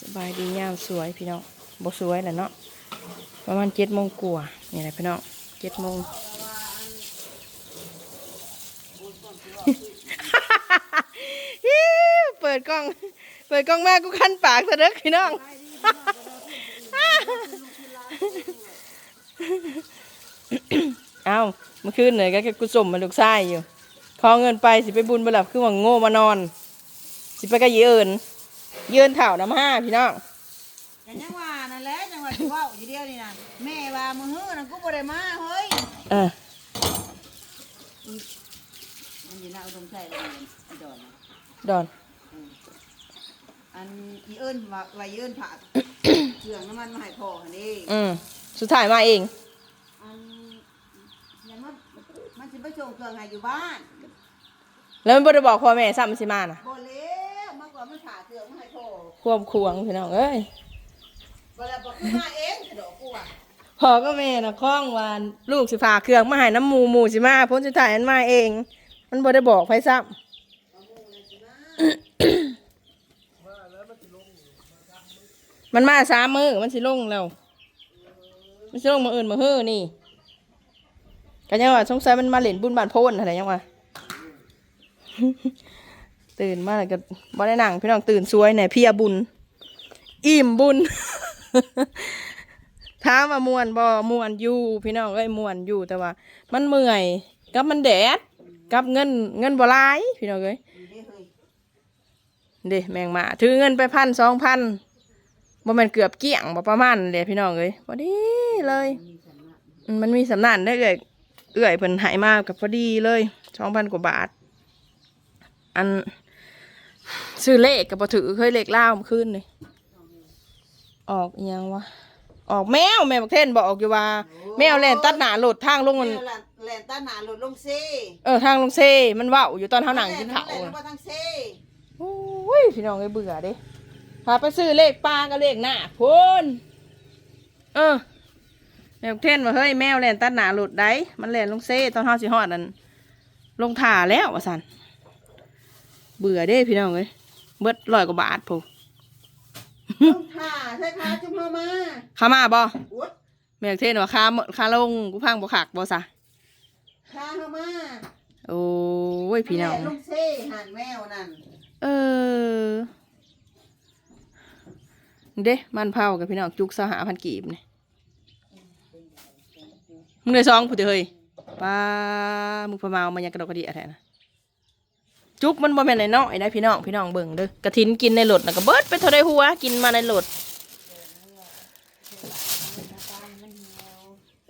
สบายดียามสวยพี่น้องบสวยแหละเนาะประมาณเจ็ดโมงกว่านี่แหละพี่น้องเจ็ดโมงเปิดกล้อง เปิดกล้องมากูคันปากซะเด้อพี่น้องเอ้าเมื่อคืนเนี่ยก็กูส่มมาลูกชายอยู่ขอเงินไปสิไปบุญไปหลับคือว่าโง่มานอน สิไปก็ยืน ยืนเถ่าน้ำห้าพี่น้องแต่ยังว่านั่นแหละจังว่าสิเว้าอยู่เดียวนี่น่ะแม่ว่ามื้อฮื้อนั่นกูบ่ได้มาเฮ้ยเออมันอยู่หน้าอุดมชัยแล้วนี่ไอ้ดอนน่ะดอน อันอีเอิ้นว่าว่าอีเอิ้นผักเครื่องน้ำมันมาให้พ่อหั่นนี่อืมสุดท้ายมาเอง อันยังมันมันสิไปส่งเครื่องให้อยู่บ้าน แล้วมันบ่ได้บอกพ่อแม่ซ้ำมันสิมาน่ะ บ่แล้วมากกว่ามันผ่าเครื่องมาให้พ่อ ควบควงพี่น้องเอ้ยบ่แล้วบ่คือมาเองกระโดดกูอะพ่อก็แม่น่ะคล้องวานลูกสิพาเครื่องมาให้น้ำหมูหมูสิมาพ้นสุดท้ายมันมาเอง มันบ่ได้บอกไผซ้ำมันมาสามมือมันสิลงแล้วมันสิลงมาอื่นมาเฮ้อนี่กันยังว่าสงสัยมันมาเล่นบุญบานโพนอะไรยังวะ ตื่นมาแล้วก็บ่ได้นั่งพี่น้องตื่นสวยเนี่ยพี่อาบุญ อิ่มบุญถามว่ามวนบ่มวนอยู่พี่น้องเอ้ยมวนอยู่แต่ว่า มันเมื่อยกับมันแดดกับเงินเงินบ่หลายพี่น้องเอ้ยเด้แมงมาถือเงินไปพันสองพันบ่แม่นเกือบเกลี้ยงบ่ประมาณเลยพี่น้องเอ้ยพอดีเลย มันมีสำนานได้เอ่ยเอื่อยเพิ่นหายมากกับพอดีเลยสองพันกว่าบาท อัน ซื้อเลขกับบ่ถือเคยเลขเล่าวเมื่อคืนเลยออกอิหยังวะออกแมวแม่บักเทนบอกอยู่ว่า แมวแล่นตัดหน้าโหลดทางลงมันแม่ล่ะแล่นตาหนาหลุดลงเซ่เออทางลงเซมันเว้าอยู่ตอนเฮาหนังกินข้าวแล่นน่ะลงมาทางเซ่โอ้ยพี่น้องไอ้เบื่อเด้พาไปซื้อเลขปลากับเลขหน้าพูนเออแมวเทนว่าเฮ้ยแมวแล่นตัดหนาหลุดได้มันแล่นลงเซ่ตอนเฮาสิฮอดนั่นลงถ่าแล้วว่าสัน เบื่อเด้พี่น้องเอ้ยเบิดร้อยกว่าบาทพูต้องถ่าใช่ค่ะจุ่มเข้ามาขามาบ่อุดแมวเทนว่าคาคาลงกูพังบ่ขักบ่ซะข้าเข้ามาโอ้ยพี่น้องแล่ลุงเซ่หันแมวนั่นเออเด้มันเผากับพี่น้องจุกสหพันกีบนี่มึงได้ซองผู้เดียวเฮ้ยป้ามึงประมาณมันยังกระดกกระเดียแท้นะ จุกมันบ่แม่นน้อยๆนะพี่น้องพี่น้องเบิ่งเด้อกระถินกินในรถนะก็เบิดไปเท่าไดหัวกินมาในรถ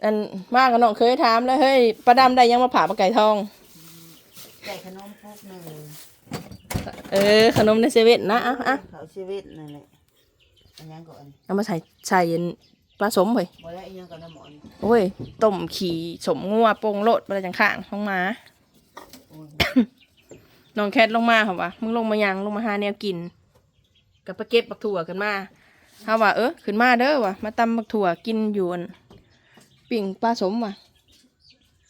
อันมากกับน้องเคยถามแล้วเฮ้ยป้าดำได้ยังมาผ่าปลาไก่ทองใส่ขนมพวกหนึ่งเออขนมในเซเว่นนะอะอะเขาชีวิตนั่นแหละอันยังก่อนเอามาใส่ใส่ปลาสมเฮ้ยบ่ได้อันยังก่อนน้ำหมอนโอ้ยต้มขี่สมงัวโปงโลดอะไรจังข้างลงมาโอ้ย น้องแคทลงมาเหรอวะมึงลงมายังลงมาหาแนวกินกับไปเก็บบักถั่วขึ้นมาเขาว่าเออขึ้นมาเด้อวะมาตำบักถั่วกินอยู่อั่นปิ่งปลาสมว่ะ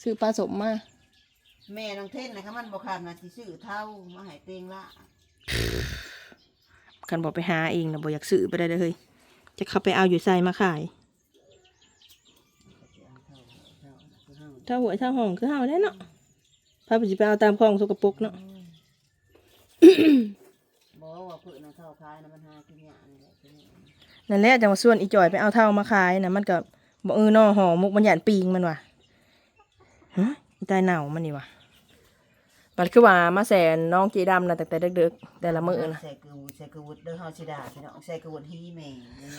ซื้อปลาสมมาแม่น้องเทนนะคะมันบ่ขาดนะที่ซื้อเท่ามาให้เตงละคันบอกไปหาเองนะบอกอยากซื้อไปได้เลยเฮ้ยจะเข้าไปเอาอยู่ใส่มาขายถ้าหัวถ้าห้องคือเฮาได้เนาะพาไปสิไปเอาตามคลองสกปรกเนาะ บอกว่าเพื่อนเอาเท่าคายนะมันหากินยากนี่แหละกินยากนั่นแหละจังว่าส่วนอีจอยไปเอาเท่ามาขายนะมันก็บ่เออนอห่อมุกมันหยานปีงมันว่ะฮะอีตายเหน่ามันนี่ว่ะบัดคือว่ามาแสนน้องจีดำนะแต่แต่เด็กๆแต่ละมื้อนะ ใส่กระวุดใส่กระวุดเด้อเฮาสิด่าพี่น้องใส่กระวุดฮีแม่นี่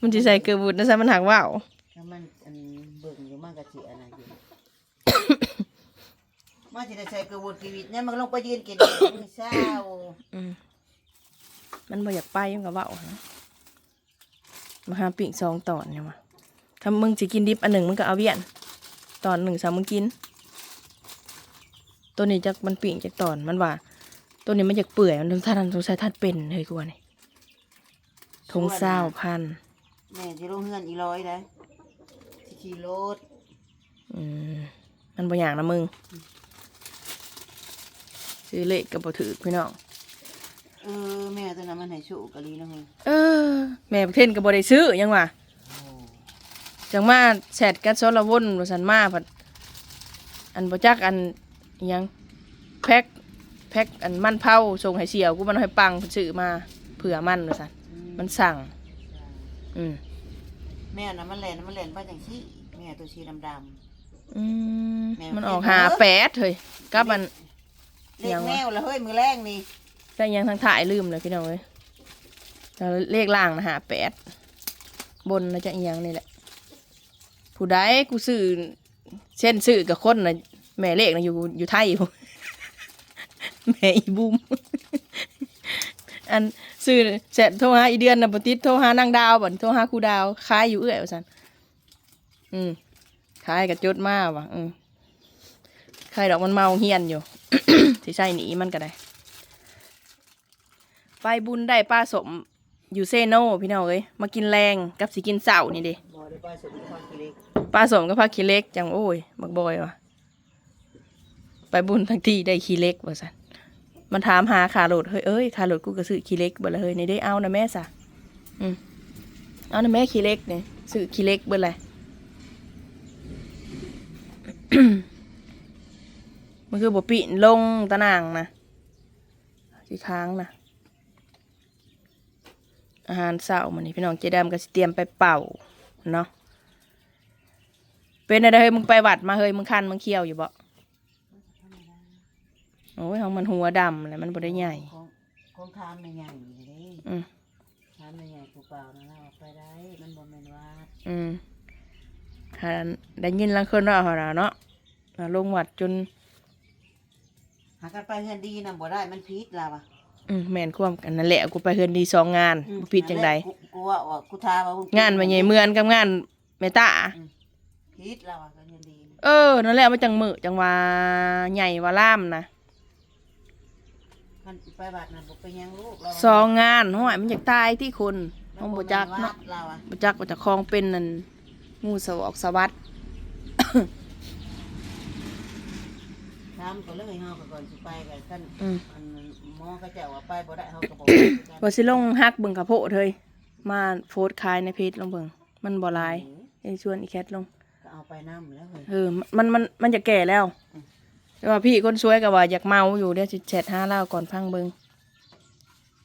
มันสิใส่เกลือบุดนะซะมันหักว่าวถ้ามันอันเบิ่งอยู่มันก็สิอันนั้นอยู่ มันสิได้ใส่กระวุดกีวิตเนี่ยมันลงไปยืนกินมื้อเช้าอืมมันบ่อยากไปมันก็เว้านะมาหาปิ่งสองตอนเนี่ยว่ะถ้ามึงสิกินดิบอันหนึ่งมึงก็เอาเวียน ตอนหนึ่งสามมึงกิน ตัวนี้จากมันปิ่งจากตอนมันว่า ตัวนี้มันอยากเปื่อยมันต้องทันสงสัยทัดเป็นเฮ้ยกูว่านี่ทงเศร้าพันแม่สิลงเฮือนอีร้อยได้สิขี่รถอืมมันบางอย่างนะมึง ซื้อเลขกับบ่ถือพี่น้องเอออแม่ตัวนั้นมันให้โชคกะลีนะเฮ้ยเออ แม่ประเทศก็บ่ได้ซื้อหยังว่าโอ้จังมาแชทกันซอละวนว่าซั่นมาพัดอันบ่จักอันอิหยังแพ็คแพ็คอันมันเผาส่งให้เสี่ยวกูมันให้ปังเพิ่นซื้อมาเผื่อมันว่าซั่นมันสั่ง อืมแม่น่ะมันแล่นมันแล่นไปจังซี่แม่ตัวสีดำอืมแม่มันออกเห็นหาเหรอแปดเฮ้ยกับมันๆ เลขยังวะแมวละเฮ้ยมือแรงนี่ได้ยังทางถ่ายลืมเลยพี่น้องเอ้ยแล้วเลขล่างนะหาแปดบนนะจะอีหยังนี่แหละ ผู้ใดกูซื้อเช่นซื้อกับคนนะแม่เลขนะอยู่อยู่ไทยผม แม่อีบูมอันซื้อเสร็จโทรหาอีเดือนนะบติดโทรหานางดาวบ่นโทรหาครูดาวขายอยู่เอื้อยว่าสันอืมขายกับจดมาว่ะอืมขายดอกมันเมาเฮียนอยู่ สิใช่หนีมันก็ได้ ไปบุญได้ป้าสมอยู่เซโนพี่น้องเอ้ยมากินแรงกับสิกินเสานี่เดิบ่ได้ไปสุดความกิเลสป้าสมกับพาขี้เล็กจังโอ้ยบักบอยวะไปบุญทั้งที่ได้ขี้เล็กว่สันมันถามหาขาโหลดเฮ้ยเอ้ยขาโหลดกูก็ซื้อขี้เล็กบ่ละเฮ้ยนี่ได้เอานะแม่สะอืมเอานะแม่ขี้เล็กเนี่ยซื้อขี้เล็กเบ่ละ มันคือบ่ปีนลงตะนางนะกี่ครั้งนะอาหารเช้ามันนี่พี่น้องเจดามก็สิเตรียมไปเป่าเนาะเป็นอะไรเฮ้ยมึงไปวัดมาเฮ้ยมึงคันมึงเคี้ยวอยู่บ่โอ้ยของมันหัวดำแล้วมันบ่ได้ใหญ่ของของทานไม่ใหญ่เลยอืมทานไม่ใหญ่กูเปล่านะเราเอาไปได้มันบ่แม่นว่าอืมหาได้ยินลังคนว่าเอาล่ะเนาะอ่าลงวัดจน หากันไปเฮือนดีนำบ่ได้มันพิษล่ะวะอืมแม่นความกันนั่นแหละกูไปเฮือนดีสองงานบ่ผิดจังใดกูกูว่าว่ากูทาว่ามึงานมาใหญ่เมือนกับงานแม่ตาพิษล่ะวะกันเฮือนดีเออนั่นแหละมันจังมือจังว่าใหญ่ว่าล่ามนะคันไปบัดน่ะบ่ไปยังลูกเราสองงานห้อยมันอยากตายที่คนน้องบ่จักเนาะเราอะบ่จักบ่จักคลองเป็นนั่นงูสวอกสวัสด ถามก็เลยเฮาก็ก่อนสิไปกันคันอืม อันหมอก็เจ้าว่าไปบ่ได้เฮาก็บอกว่าสิลงฮักเบิ่งกระโพดเฮ้ยมาโพสต์ขายในเพจลงเบิ่งมันบ่หลายไอ้ชวนอีแคทลง ก็เอาไปน้ำแล้วเฮ้ย เออ มัน มัน มันจะแก่แล้วแต่ว่าพี่คนสวยก็ว่าอยากเมาอยู่เดี๋ยวสิแชทหาเล่าก่อนพังเบิง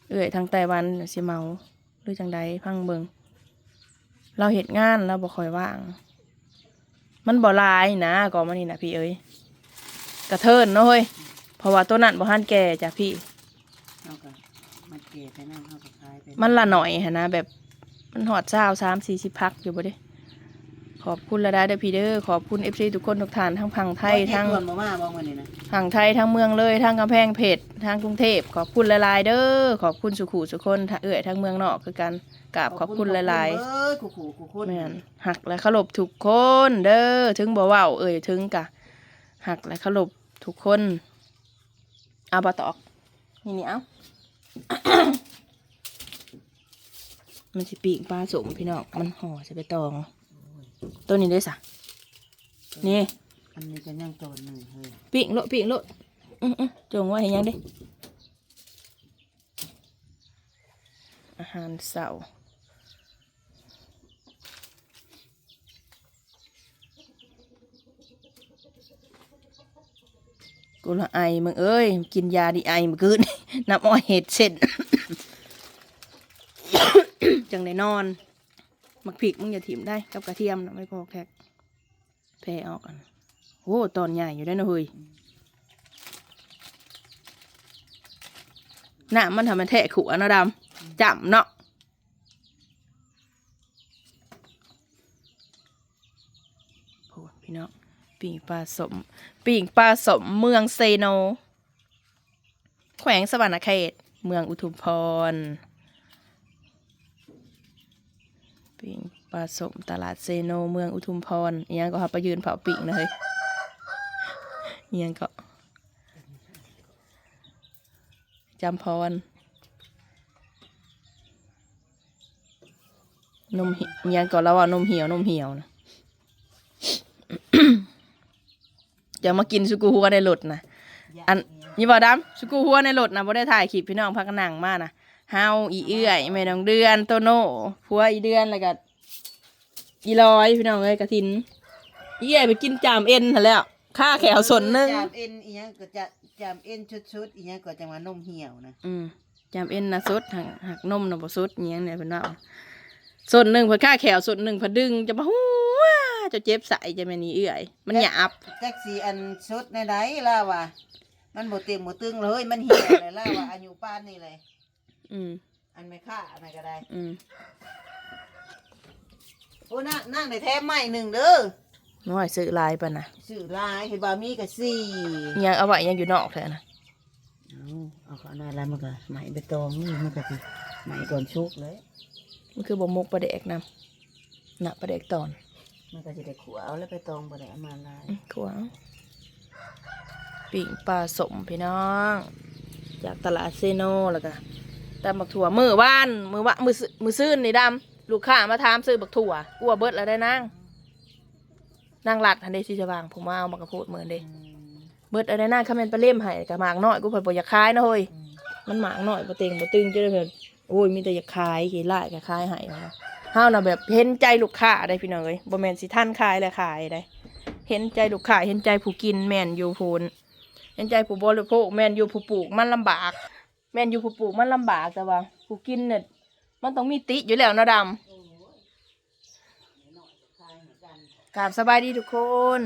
เอ้ยทางไต้หวันน่ะสิเมา หรือจังใดพังเบิง เราเหตุงานเราบ่ค่อยว่าง มันบ่หลายนะก่อนมานี่นะพี่เอ้ย กระเทินเนาะเฮ้ยเพราะว่าตัวนั้นบ่ทันแก่จ้ะพี่เฮาก็มันเกไปนั่นเฮาก็ขายไปมันละหน่อยหนนะแบบมันหอดเช้าสามสี่สิบพักอยู่บ่เด้ ขอบคุณละได้เด้อพี่เด้อขอบคุณเอฟซีทุกคนทุกท่านทั้งพังไทยทั้ง บ่เฮ็ดด่วนบ่มาบ่มื้อนี้นะทางไทยทั้งเมืองเลยทั้งกำแพงเพชรทางกรุงเทพขอบคุณหลายๆเด้อขอบคุณสุขุสุคนถ้าเอ่ยทั้งเมืองนอกคือกันกราบขอบคุณหลายๆเอ้ยขู่ขู่ขู่คุๆณแม่นหักและเคารพทุกคนเด้อถึงบ่เว้าเอ่ยถึงกะ หักและเคารพทุกคน เอาบะตอก นี่นี่เอามันสิปีกปลาสมพี่น้องมันห่อใส่ใบตอง ตัวนี้ด้วยสะนี่ อันนี้ก็ยังโตนหนึ่งเฮ้ยปีกโลดปีกโลดอื้อๆจงไว่าเห็นยังเด้อาหารเสาร์ กูละไอมึงเอ้ย กินยาดีไอเมื่อคืนน้ำอ้อยเห็ดเส้นจังได้นอนมักผิกมึงอย่าถิ่มได้กับกระเทียมนะไม่พอแค่แพ้ออกกันโอ้ตอนใหญ่อยู่ได้นะเฮ้ยน้ำมันทำมันแทะขัวเนาะดำจำเนาะโอ้พี่น้อง ปิ่งปลาสม ปิ่งปลาสมเมืองเซโน แขวงสวรรณเขต เมืองอุทุมพร ปิ่งปลาสมตลาดเซโน เมืองอุทุมพรอียงก็หาไปยืนเผาปิ่งเฮ้ยอียงก็จำพรนมเหีอียงก็แล้วว่านมเหี่ยวนมเหี่ยวนะ อย่ามากินสุกูหัวในรถนะอันยานี่บ่ดำสกูหัวในรถนะบ่ได้ถ่ายคลิปพี่น้องพักกันนั่งมานะเฮาอีเอื้อยแม่น้องเดือนโตโน่ผัวอีเดือนแล้วก็อีลอยพี่น้องเอ้ยกระทินอีเอื้อยไปกินจามเอ็นหั่นแหล้วค่าแขวสนหนึงจามเอ็นอีหยังก็จะจามเอ็นชุดๆอีหยังก็จังว่านมเหี่ยวนะอืมจามเอ็นนะสุดหักหักนมนะบ่สุดอิหยังเนี่ยเพิ่นว่าสนหนึงเพิ่นค่าแขวสนหนึงเพิ่นดึงจะบ่ฮู้ว่า จะเจ็บใส่จะแม่นอีเอื้อย มันหยาบแจ็คสีอันชุดในใดล่ะว่ะมันบ่เต็มบ่ตึงเลยมันเหี่ยวเลยล่ะว่ะอายุปานนี่เลย อืมอันไม่ค่าอันไหนก็ได้อืมโอ้นั่งนั่งในแท้ใหม่หนึ่งเด้อน้อยซื้อลายปะนะสื่อลายเห็นบ่มีก็สี่ยังเอาไว้ยังอยู่นอกแท้นะเอาเอาเข้าในแล้วมันก็ไหมไปตองนี่มันก็สิไหมก่อนชุกเลย มันคือบ่มกปลาเด็กนำน่ะปลาเด็กตอน มันก็สิได้ขัวเอาแล้วไปตองบ่ได้เอามาลายขวางปิ่งปลาสมพี่น้อง จากตลาดเซโนแล้วก็ตำบักถั่วมือว่านมือวะมือซื้อมือซื่นนี่ดำลูกค้ามาถามซื้อบักถั่วกลัวเบิดแล้วได้นางนางหลัดทันเดสิจะวางผมมาเอามากระพูดเหมือนเด้อืมเบิดอะไรนางคาเมนปลาเล่มให้กับหมากน้อยกูเพิ่นบ่อยากขายนะเฮ้ยมันหมากหน่อยบ่เต็งบ่ตึงจะได้แบบโอ้ยมีแต่อยากขายขี้ไล่ก็ขายให้เอานะ เฮาน่ะแบบเห็นใจลูกค้าได้พี่น้องเอ้ยบ่แม่นสิท่านขายแล้วขายได้เห็นใจลูกค้าเห็นใจผู้กินแม่นอยู่พูนเห็นใจผู้บริโภคแม่นอยู่ผู้ปลูกมันลำบาก แม่นอยู่ผู้ปลูกมันลำบากแต่ว่าผู้กินเนี่ยมันต้องมีติอยู่แล้วนะดำกราบสบายดีทุกคน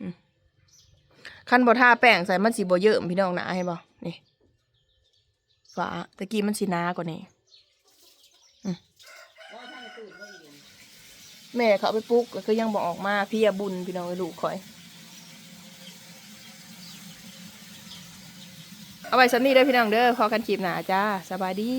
อืมคันบ่ทาแป้งใส่มันสิบ่เยอะพี่น้องนะให้บ่นี่ฝาตะกี้มันสิหนากว่านี้อืม แม่เขาไปปลุกก็คือยังบอกออกมาพี่อาบุญพี่น้องลูกคอย เอาไว้สันนี้ได้พี่น้องเด้อพอกันคลิปหนาจ้าสบายดี